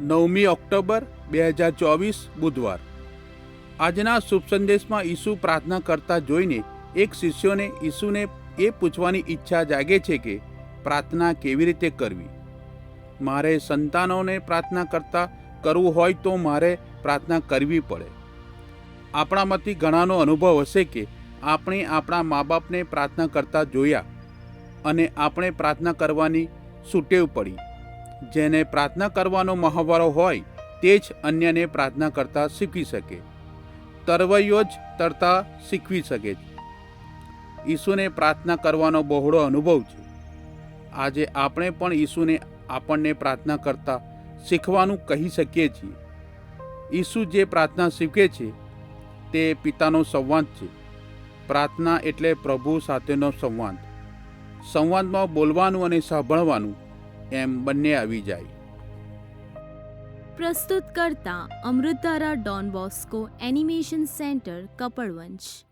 નવમી ઓક્ટોબર બે હજાર ચોવીસ બુધવાર. આજના શુભ સંદેશમાં ઈસુ પ્રાર્થના કરતા જોઈને એક શિષ્યોને ઈસુને એ પૂછવાની ઈચ્છા જાગે છે કે પ્રાર્થના કેવી રીતે કરવી? મારે સંતાનોને પ્રાર્થના કરતા કરવું હોય તો મારે પ્રાર્થના કરવી પડે. આપણામાંથી ઘણાનો અનુભવ હશે કે આપણે આપણા મા બાપને પ્રાર્થના કરતા જોયા અને આપણે પ્રાર્થના કરવાની સુટેવ પડી. જેને પ્રાર્થના કરવાનો મહાવરો હોય તે જ અન્યને પ્રાર્થના કરતાં શીખવી શકે. તરવૈયો જ તરતા શીખવી શકે છે. ઈસુને પ્રાર્થના કરવાનો બહોળો અનુભવ છે. આજે આપણે પણ ઈસુને આપણને પ્રાર્થના કરતા શીખવાનું કહી શકીએ છીએ. ઈસુ જે પ્રાર્થના શીખે છે તે પિતાનો સંવાદ છે. પ્રાર્થના એટલે પ્રભુ સાથેનો સંવાદ. સંવાદમાં બોલવાનું અને સાંભળવાનું એમ બંને આવી જાય. પ્રસ્તુત કરતા Amritdhara Don Bosco animation centre Kapadvanj.